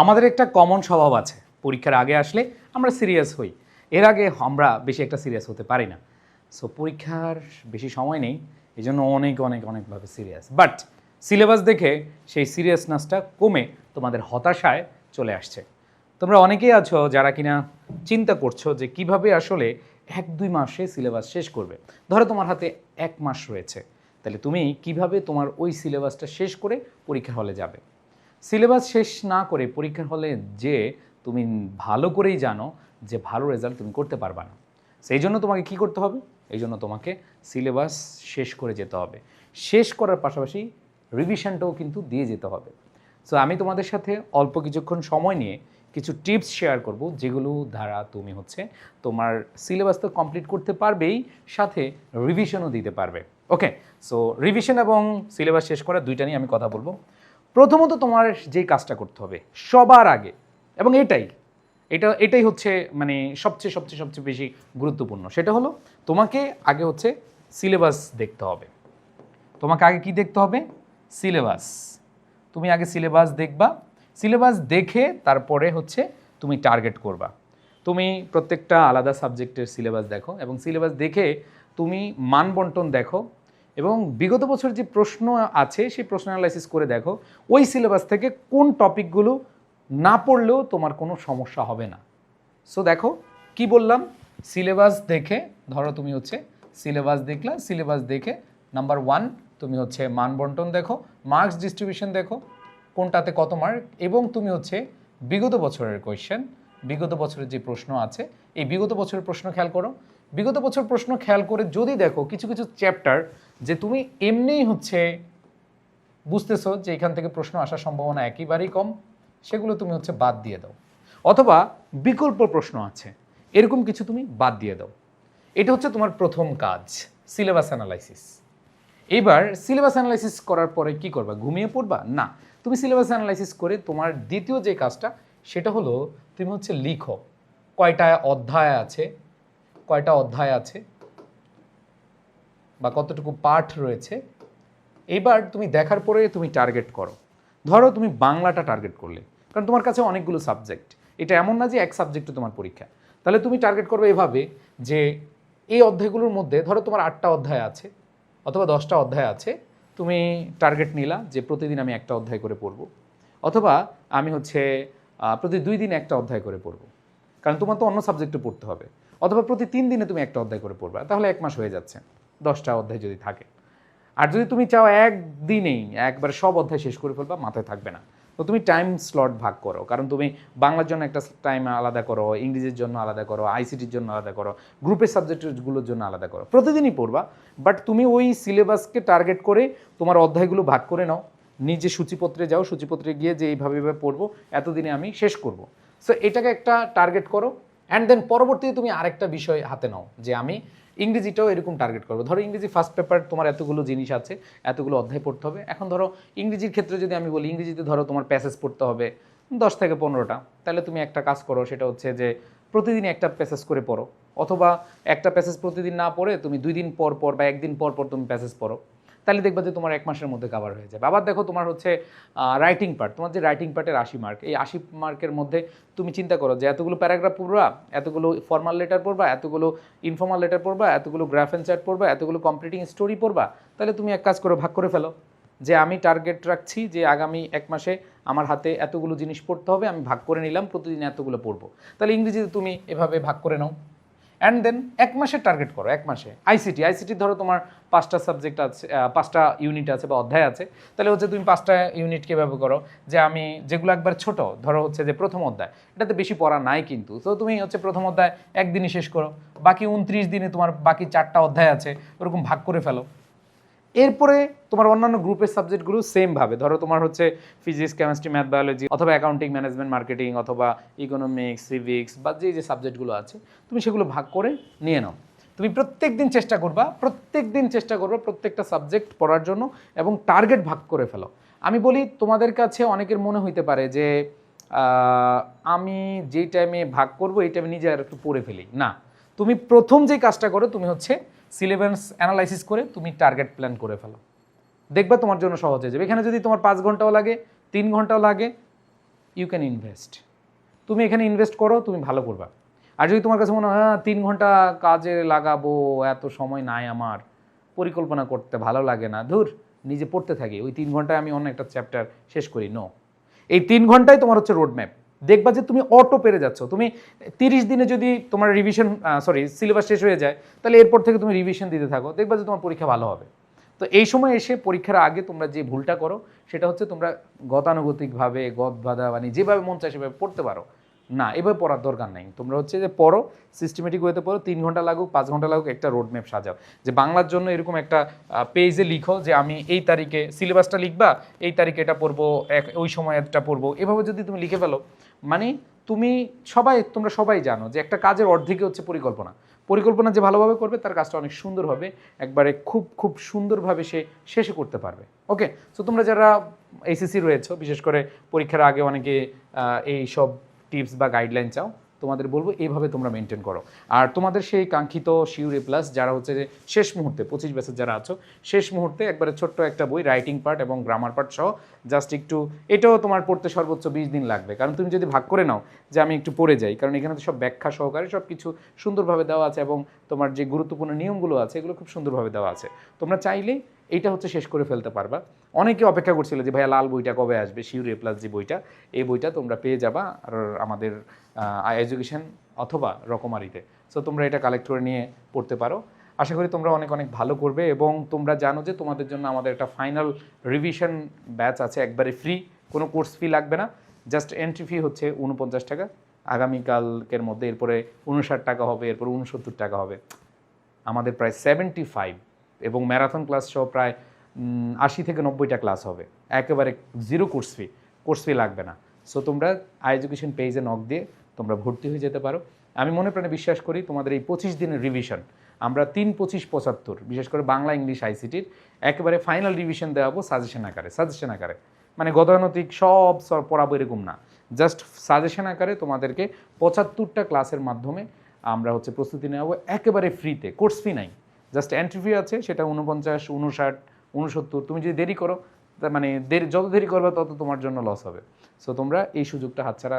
আমাদের একটা কমন স্বভাব আছে। পরীক্ষার আগে আসলে আমরা সিরিয়াস হই। এর আগে আমরা বেশি একটা সিরিয়াস হতে পারি না। সো পরীক্ষার বেশি সময় নেই এই জন্য অনেক অনেক, অনেকভাবে সিরিয়াস বাট সিলেবাস দেখে সেই সিরিয়াসনেসটা কমে তোমাদের হতাশায় চলে আসছে। তোমরা অনেকেই আছো যারা কিনা চিন্তা করছ যে কীভাবে আসলে এক, দুই মাসে সিলেবাস শেষ করবে। ধরো তোমার হাতে এক মাস রয়েছে। তাহলে তুমি কীভাবে তোমার ওই সিলেবাসটা শেষ করে পরীক্ষা হলে যাবে? সিলেবাস শেষ না করে পরীক্ষার হলে যে তুমি ভালো করেই জানো যে ভালো রেজাল্ট তুমি করতে পারবা না। সেই জন্য তোমাকে কি করতে হবে? এই জন্য তোমাকে সিলেবাস শেষ করে যেতে হবে। শেষ করার পাশাপাশি রিভিশনটাও কিন্তু দিয়ে যেতে হবে। সো আমি তোমাদের সাথে অল্প কিছুক্ষণ সময় নিয়ে কিছু টিপস শেয়ার করব, যেগুলো দ্বারা তুমি হচ্ছে তোমার সিলেবাস তো কমপ্লিট করতে পারবেই, সাথে রিভিশনও দিতে পারবে। ওকে সো রিভিশন এবং সিলেবাস শেষ করা দুইটা নিয়ে আমি কথা বলব। প্রথমত তোমার যেই কাজটা করতে হবে, সবার আগে, এবং এটাই, এটা, এটাই হচ্ছে মানে সবচেয়ে সবচেয়ে সবচেয়ে বেশি গুরুত্বপূর্ণ। সেটা হলো, তোমাকে আগে হচ্ছে সিলেবাস দেখতে হবে। তোমাকে আগে কি দেখতে হবে? সিলেবাস। তুমি আগে সিলেবাস দেখবা। সিলেবাস দেখে তারপরে হচ্ছে তুমি টার্গেট করবা। তুমি প্রত্যেকটা আলাদা সাবজেক্টের সিলেবাস দেখো, এবং সিলেবাস দেখে তুমি মান বন্টন দেখো এবং বিগত বছর যে প্রশ্ন আছে, সেই প্রশ্ন অ্যানালাইসিস করে দেখো, ওই সিলেবাস থেকে কোন টপিকগুলো না পড়লেও তোমার কোনো সমস্যা হবে না। সো দেখো, কি বললাম? সিলেবাস দেখে, ধরো তুমি হচ্ছে সিলেবাস দেখলা সিলেবাস দেখে নাম্বার ওয়ান তুমি হচ্ছে মান বন্টন দেখো মার্কস ডিস্ট্রিবিউশন দেখো, কোনটাতে কত মার্ক এবং তুমি হচ্ছে বিগত বছরের কোয়েশ্চেন বিগত বছরের যে প্রশ্ন আছে, এই বিগত বছরের প্রশ্ন খেয়াল করো বিগত বছর প্রশ্ন খেয়াল করে যদি দেখো কিছু কিছু চ্যাপ্টার যে তুমি এমনিই হচ্ছে বুঝতেছো যে এখান থেকে প্রশ্ন আসার সম্ভাবনা একেবারেই কম, সেগুলো তুমি হচ্ছে বাদ দিয়ে দাও। অথবা বিকল্প প্রশ্ন আছে, এরকম কিছু তুমি বাদ দিয়ে দাও। এটা হচ্ছে তোমার প্রথম কাজ সিলেবাস অ্যানালাইসিস এবার সিলেবাস অ্যানালাইসিস করার পরে কি করবা, ঘুমিয়ে পড়বা? না, তুমি সিলেবাস অ্যানালাইসিস করে তোমার দ্বিতীয় যে কাজটা, সেটা হলো তুমি হচ্ছে লিখো, কয়টা অধ্যায় আছে কয়টা অধ্যায় আছে বা কতটুকু পাঠ রয়েছে, এবার তুমি দেখার পরে তুমি টার্গেট করো। ধরো তুমি বাংলাটা টার্গেট করলে, কারণ তোমার কাছে অনেকগুলো সাবজেক্ট এটা এমন না যে এক সাবজেক্টে তোমার পরীক্ষা। তাহলে তুমি টার্গেট করবে এভাবে যে এই অধ্যায়গুলোর মধ্যে, ধরো তোমার আটটা অধ্যায় আছে অথবা দশটা অধ্যায় আছে, তুমি টার্গেট নিলা যে প্রতিদিন আমি একটা অধ্যায় করে পড়ব। অথবা আমি হচ্ছে প্রতি দুই দিন একটা অধ্যায় করে পড়ব। কারণ তোমার তো অন্য সাবজেক্টে পড়তে হবে। অথবা প্রতি তিন দিনে তুমি একটা অধ্যায় করে পড়বা, তাহলে এক মাস হয়ে যাচ্ছে, দশটা অধ্যায় যদি থাকে। আর যদি তুমি চাও একদিনেই একবার সব অধ্যায় শেষ করে ফেলবা, মাথায় থাকবে না। তো তুমি টাইম স্লট ভাগ করো, কারণ তুমি বাংলার জন্য একটা টাইম আলাদা করো, ইংরেজির জন্য আলাদা করো আইসিটির জন্য আলাদা করো গ্রুপের সাবজেক্টগুলোর জন্য আলাদা করো। প্রতিদিনই পড়বা বাট তুমি ওই সিলেবাসকে টার্গেট করে তোমার অধ্যায়গুলো ভাগ করে নাও। নিজে সূচিপত্রে যাও, সূচিপত্রে গিয়ে যে এইভাবে এইভাবে পড়ব, এতদিনে আমি শেষ করব। সো এটাকে একটা টার্গেট করো অ্যান্ড দেন পরবর্তীতে তুমি আরেকটা বিষয় হাতে নাও, যে আমি ইংরেজিটাও এরকম টার্গেট করব। ধরো ইংরেজি ফার্স্ট পেপার তোমার এতগুলো জিনিস আছে, এতগুলো অধ্যায় পড়তে হবে। এখন ধরো ইংরেজির ক্ষেত্রে যদি আমি বলি, ইংরেজিতে ধরো তোমার প্যাসেজ পড়তে হবে দশ থেকে পনেরোটা, তাহলে তুমি একটা কাজ করো, সেটা হচ্ছে যে প্রতিদিন একটা প্যাসেজ করে পড়ো। অথবা একটা প্যাসেজ প্রতিদিন না পড়ে তুমি দুই দিন পর পর বা একদিন পর পর তুমি প্যাসেজ পড়ো। তাহলে দেখবা যে তোমার এক মাসের মধ্যে কাভার হয়ে যাবে। আবার দেখো তোমার হচ্ছে রাইটিং পার্ট তোমার যে রাইটিং পার্টের আশি মার্ক এই আশি মার্কের মধ্যে তুমি চিন্তা করো যে এতগুলো প্যারাগ্রাফ পড়বা, এতগুলো ফর্মাল লেটার পড়বা, এতগুলো ইনফর্মাল লেটার পড়বা, এতগুলো গ্রাফ অ্যান্ড চার্ট পড়বা, এতগুলো কমপ্লিটিং স্টোরি পড়বা, তাহলে তুমি এক কাজ করে, ভাগ করে ফেলো। যে আমি টার্গেট রাখছি যে আগামী এক মাসে আমার হাতে এতগুলো জিনিস পড়তে হবে, আমি ভাগ করে নিলাম, প্রতিদিন এতগুলো পড়ব। তাহলে ইংরেজিতে তুমি এভাবে ভাগ করে নাও। অ্যান্ড দেন এক মাসে টার্গেট করো, এক মাসে। আইসিটি আইসিটি ধরো তোমার পাঁচটা সাবজেক্ট আছে পাঁচটা ইউনিট আছে বা অধ্যায় আছে। তাহলে হচ্ছে তুমি পাঁচটা ইউনিটকে ব্যবহার করো, যে আমি যেগুলো একবার ছোট, ধরো হচ্ছে যে প্রথম অধ্যায়। এটাতে বেশি পড়া নাই কিন্তু। তো তুমি হচ্ছে প্রথম অধ্যায় একদিনই শেষ করো। বাকি উনত্রিশ দিনে তোমার বাকি চারটা অধ্যায় আছে, ওরকম ভাগ করে ফেলো। এরপরে তোমার অন্যান্য গ্রুপের সাবজেক্টগুলো সেমভাবে ধরো তোমার হচ্ছে ফিজিক্স কেমিস্ট্রি ম্যাথ বায়োলজি অথবা অ্যাকাউন্টিং ম্যানেজমেন্ট মার্কেটিং অথবা ইকোনমিক্স সিভিক্স বা যে যে সাবজেক্টগুলো আছে, তুমি সেগুলো ভাগ করে নিয়ে নাও। তুমি প্রত্যেক দিন চেষ্টা করবা, প্রত্যেক দিন চেষ্টা করবা প্রত্যেকটা সাবজেক্ট পড়ার জন্য এবং টার্গেট ভাগ করে ফেলো। আমি বলি, তোমাদের কাছে অনেকের মনে হইতে পারে যে আমি যেই টাইমে ভাগ করব, এই টাইমে নিজে আর একটু পড়ে ফেলি। না। তুমি প্রথম যে কাজটা করো, তুমি হচ্ছে সিলেবাস অ্যানালাইসিস করে তুমি টার্গেট প্ল্যান করে ফেলো। দেখবা তোমার জন্য সহজ হয়ে যাবে। এখানে যদি তোমার পাঁচ ঘন্টাও লাগে তিন ঘন্টাও লাগে ইউ ক্যান ইনভেস্ট তুমি এখানে ইনভেস্ট করো তুমি ভালো করবা। আর যদি তোমার কাছে মনে হয় "হ্যাঁ, তিন ঘণ্টা কাজে লাগাবো এত সময় নাই আমার পরিকল্পনা করতে ভালো লাগে না। ধুর নিজে পড়তে থাকি। ওই তিন ঘন্টায় আমি অন্য একটা চ্যাপ্টার শেষ করি। নো এই তিন ঘন্টায় তোমার হচ্ছে রোড ম্যাপ দেখবা যে তুমি অটো পেরে যাচ্ছ। তুমি তিরিশ দিনে যদি তোমার রিভিশন সরি সিলেবাস শেষ হয়ে যায়, তাহলে এরপর থেকে তুমি রিভিশন দিতে থাকো। দেখবা যে তোমার পরীক্ষা ভালো হবে। তো এই সময় এসে পরীক্ষার আগে তোমরা যে ভুলটা করো, সেটা হচ্ছে তোমরা গতানুগতিকভাবে গদ বাধা মানে যেভাবে মন চায় সেভাবে পড়তে পারো। না, এভাবে পড়ার দরকার নেই। তোমরা হচ্ছে যে পড়ো সিস্টেমেটিক ওয়েতে পড়ো, তিন ঘণ্টা লাগুক, পাঁচ ঘণ্টা লাগুক, একটা রোড ম্যাপ সাজাও। যে বাংলার জন্য এরকম একটা পেজে লিখো যে আমি এই তারিখে সিলেবাসটা লিখবা, এই তারিখে এটা পড়ব, এক, ওই সময় এটা পড়ব। এভাবে যদি তুমি লিখে ফেলো মানে তুমি সবাই, তোমরা সবাই জানো যে একটা কাজের অর্ধেকই হচ্ছে পরিকল্পনা। পরিকল্পনা যে ভালোভাবে করবে, তার কাজটা অনেক সুন্দর হবে একবারে খুব খুব সুন্দরভাবে সে শেষে করতে পারবে। ওকে সো তোমরা যারা এসএসসি রয়েছো, বিশেষ করে পরীক্ষার আগে অনেকে এই সব টিপস বা গাইডলাইন চাও তোমাদের বলব এইভাবে তোমরা মেনটেন করো। আর তোমাদের সেই কাঙ্ক্ষিত শিউরি প্লাস যারা হচ্ছে যে শেষ মুহূর্তে, পঁচিশ বছর যারা আছো, শেষ মুহূর্তে একবারে ছোট্ট একটা বই রাইটিং পার্ট এবং গ্রামার পার্ট সহ জাস্ট একটু, এটাও তোমার পড়তে সর্বোচ্চ বিশ দিন লাগবে। কারণ তুমি যদি ভাগ করে নাও যে আমি একটু পড়ে যাই, কারণ এখানে তো সব ব্যাখ্যা সহকারে সব কিছু সুন্দরভাবে দেওয়া আছে এবং তোমার যে গুরুত্বপূর্ণ নিয়মগুলো আছে, এগুলো খুব সুন্দরভাবে দেওয়া আছে। তোমরা চাইলেই এইটা হচ্ছে শেষ করে ফেলতে পারবা। অনেকে অপেক্ষা করছিল যে, ভাইয়া, লাল বইটা কবে আসবে? শিউর প্লাস যে বইটা, এই বইটা তোমরা পেয়ে যাবা আর আমাদের এডুকেশন অথবা রকমারিতে। সো তোমরা এটা কালেক্ট করে নিয়ে পড়তে পারো। আশা করি তোমরা অনেক অনেক ভালো করবে এবং তোমরা জানো যে, তোমাদের জন্য আমাদের একটা ফাইনাল রিভিশন ব্যাচ আছে, একবারে ফ্রি কোনো কোর্স ফি লাগবে না। জাস্ট এন্ট্রি ফি হচ্ছে উনপঞ্চাশ টাকা। আগামীকালকের মধ্যে এরপরে উনষাট টাকা হবে, এরপর উনসত্তর টাকা হবে। আমাদের প্রায় সেভেন্টি ফাইভ এবং ম্যারাথন ক্লাস সহ প্রায় আশি থেকে নব্বইটা ক্লাস হবে। একেবারে zero course fee course fee লাগবে না। সো তোমরা আই এডুকেশন পেজে নক দিয়ে তোমরা ভর্তি হয়ে যেতে পারো। আমি মনে প্রাণে বিশ্বাস করি তোমাদের এই পঁচিশ দিনের রিভিশন আমরা তিন পঁচিশ পঁচাত্তর, বিশেষ করে বাংলা, ইংলিশ আইসিটির একেবারে ফাইনাল রিভিশন দেওয়াবো সাজেশন আকারে সাজেশন আকারে। মানে গতানুতিক সব সব পড়াবো এরকম না। জাস্ট সাজেশন আকারে তোমাদেরকে পঁচাত্তরটা ক্লাসের মাধ্যমে আমরা হচ্ছে প্রস্তুতি নেওয়াবো একেবারে ফ্রিতে, কোর্স ফি নাই। জাস্ট এন্ট্রি ফি আছে, সেটা উনপঞ্চাশ উনষাট উনসত্তর তুমি যদি দেরি করো মানে দেরি, যত দেরি করবে তত তোমার জন্য লস হবে। সো তোমরা এই সুযোগটা হাতছাড়া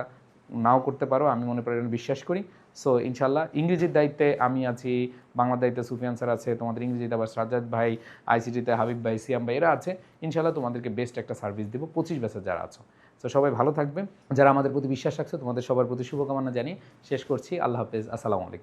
নাও করতে পারো, আমি মনে করি বিশ্বাস করি। সো ইনশাল্লাহ ইংরেজির দায়িত্বে আমি আছি, বাংলার দায়িত্বে সুফিয়ান স্যার আছে, তোমাদের ইংরেজিতে আবার সাজ্জাদ ভাই, আইসিটিতে হাবিব ভাই, সিয়াম ভাই, এরা আছে। ইনশাল্লাহ তোমাদেরকে বেস্ট একটা সার্ভিস দেবো, পঁচিশ বছর যারা আছো। তো সবাই ভালো থাকবে যারা আমাদের প্রতি বিশ্বাস রাখছে, তোমাদের সবার প্রতি শুভকামনা জানিয়ে শেষ করছি। আল্লাহ হাফেজ। আসসালামু আলাইকুম।